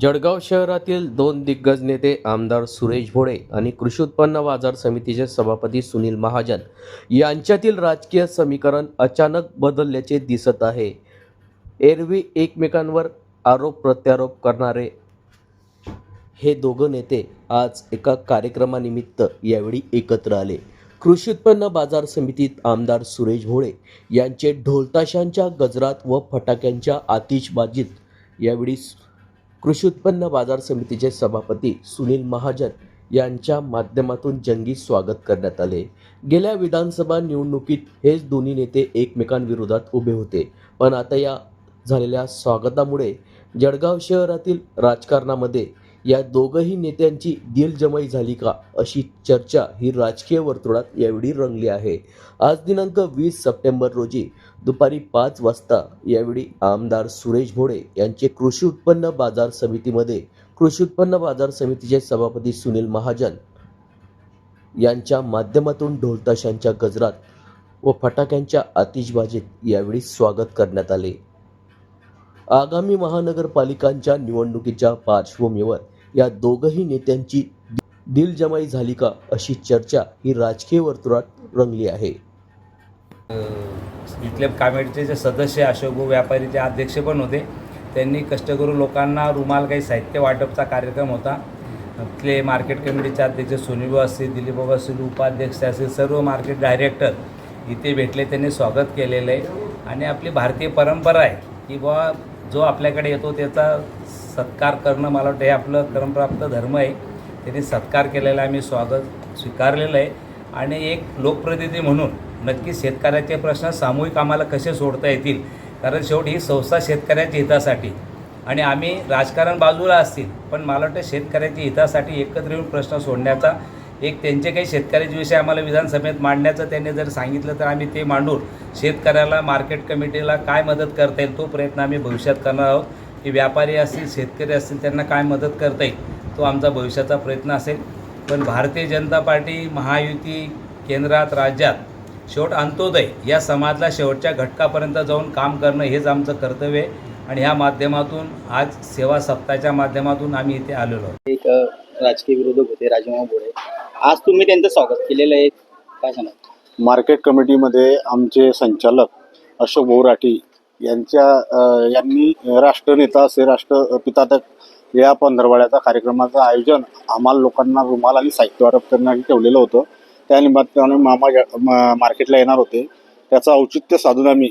जळगाव शहरातील दोन दिग्गज नेते आमदार सुरेश भोळे आणि कृषी उत्पन्न बाजार समितीचे सभापती सुनील महाजन यांच्यातील राजकीय समीकरण अचानक बदलल्याचे दिसत आहे. एरवी एकमेकांवर आरोप प्रत्यारोप करणारे हे दोघं नेते आज एका कार्यक्रमानिमित्त यावेळी एकत्र आले. कृषी उत्पन्न बाजार समितीत आमदार सुरेश भोळे यांचे ढोलताशांच्या गजरात व फटाक्यांच्या आतिषबाजीत यावेळी कृषी उत्पन्न बाजार समितीचे सभापती सुनील महाजन यांच्या माध्यमातून जंगी स्वागत करण्यात आले. गेल्या विधानसभा निवडणुकीत हेच दोन्ही नेते एकमेकांविरोधात उभे होते. पण आता या झालेल्या स्वागतामुळे जळगाव शहरातील राजकारणामध्ये या दोघंही नेत्यांची दिलजमाई झाली का अशी चर्चा ही राजकीय वर्तुळात यावेळी रंगली आहे. आज दिनांक वीस सप्टेंबर रोजी दुपारी पाच वाजता यावेळी आमदार सुरेश भोळे यांचे कृषी उत्पन्न बाजार समितीमध्ये कृषी उत्पन्न बाजार समितीचे सभापती सुनील महाजन यांच्या माध्यमातून ढोलताशांच्या गजरात व फटाक्यांच्या आतिषबाजीत यावेळी स्वागत करण्यात आले. आगामी महानगरपालिकांच्या निवडणुकीच्या पार्श्वभूमीवर या दोघही नेत्यांची दिलजमाई झाली का अशी चर्चा ही राजकीय वर्तुळात रंगली आहे. इथल्या कामेटचे जे सदस्य अशोक व्यापारीचे अध्यक्ष पण होते. त्यांनी कष्ट करून लोकांना रुमाल काही साहित्य वाटपचा कार्यक्रम होता. तिथले मार्केट कमिटीचे अध्यक्ष सोनीभाऊ असतील दिलीपबाबा असतील उपाध्यक्ष असतील सर्व मार्केट डायरेक्टर इथे भेटले त्यांनी स्वागत केलेलं आहे. आणि आपली भारतीय परंपरा आहे की बुवा जो आपल्याकडे येतो त्याचा सत्कार करणं मला वाटतं हे आपलं क्रमप्राप्त धर्म आहे. त्यांनी सत्कार केलेला आहे मी स्वागत स्वीकारलेलं आहे. आणि एक लोकप्रतिनिधी म्हणून नक्की शेतकऱ्याचे प्रश्न सामूहिक आम्हाला कसे सोडता येतील? कारण शेवटी ही संस्था शेतकऱ्याच्या हितासाठी. आणि आम्ही राजकारण बाजूला असतील पण मला वाटतं शेतकऱ्याच्या हितासाठी एकत्र येऊन प्रश्न सोडण्याचा एक त्यांचे काही शेतकऱ्याचे विषय आम्हाला विधानसभेत मांडण्याचं त्यांनी जर सांगितलं तर आम्ही ते मांडून शेतकऱ्याला मार्केट कमिटीला काय मदत करता येईल तो प्रयत्न आम्ही भविष्यात करणार आहोत. की व्यापारी असतील शेतकरी असतील त्यांना काय मदत करता येईल तो आमचा भविष्याचा प्रयत्न असेल. पण भारतीय जनता पार्टी महायुती केंद्रात राज्यात शेवट अंत्योदय या समाजाला शेवटच्या घटकापर्यंत जाऊन काम करणं हेच आमचं कर्तव्य आहे. आणि ह्या माध्यमातून आज सेवा सप्ताहाच्या माध्यमातून आम्ही इथे आलेलो आहोत. एक राजकीय विरोधक होते राजमामा भोळे आज तुम्ही त्यांचं स्वागत केलेलं आहे. काय सांगा मार्केट कमिटीमध्ये आमचे संचालक अशोक भाऊ राठी यांच्या यांनी राष्ट्रनेता असे राष्ट्रपिता तक या पंधरवाड्याचा कार्यक्रमाचं आयोजन आम्हाला लोकांना रुमाल आणि साहित्य वाटप करण्यासाठी ठेवलेलं होतं. त्या निमित्ताने मामा मा- मार्केटला येणार होते. त्याचं औचित्य साधून आम्ही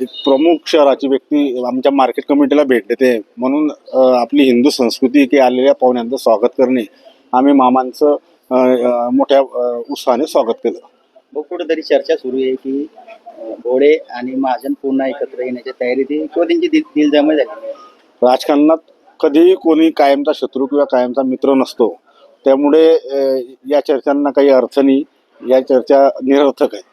एक प्रमुख शहराची व्यक्ती आमच्या मार्केट कमिटीला भेट देते. म्हणून आपली हिंदू संस्कृती की आलेल्या पाहुण्यांचं स्वागत करणे आम्ही मामांचं मोठ्या उत्साहाने स्वागत केलं. मग कुठेतरी चर्चा सुरू आहे की भोळे आणि महाजन पुन्हा एकत्र येण्याच्या तयारी ती किंवा त्यांची दिल दिलजमा झाली? राजकारणात कधीही कोणी कायमचा शत्रू किंवा कायमचा मित्र नसतो. त्यामुळे अ, या चर्चांना काही अर्थ नाही या चर्चा निरर्थक आहे.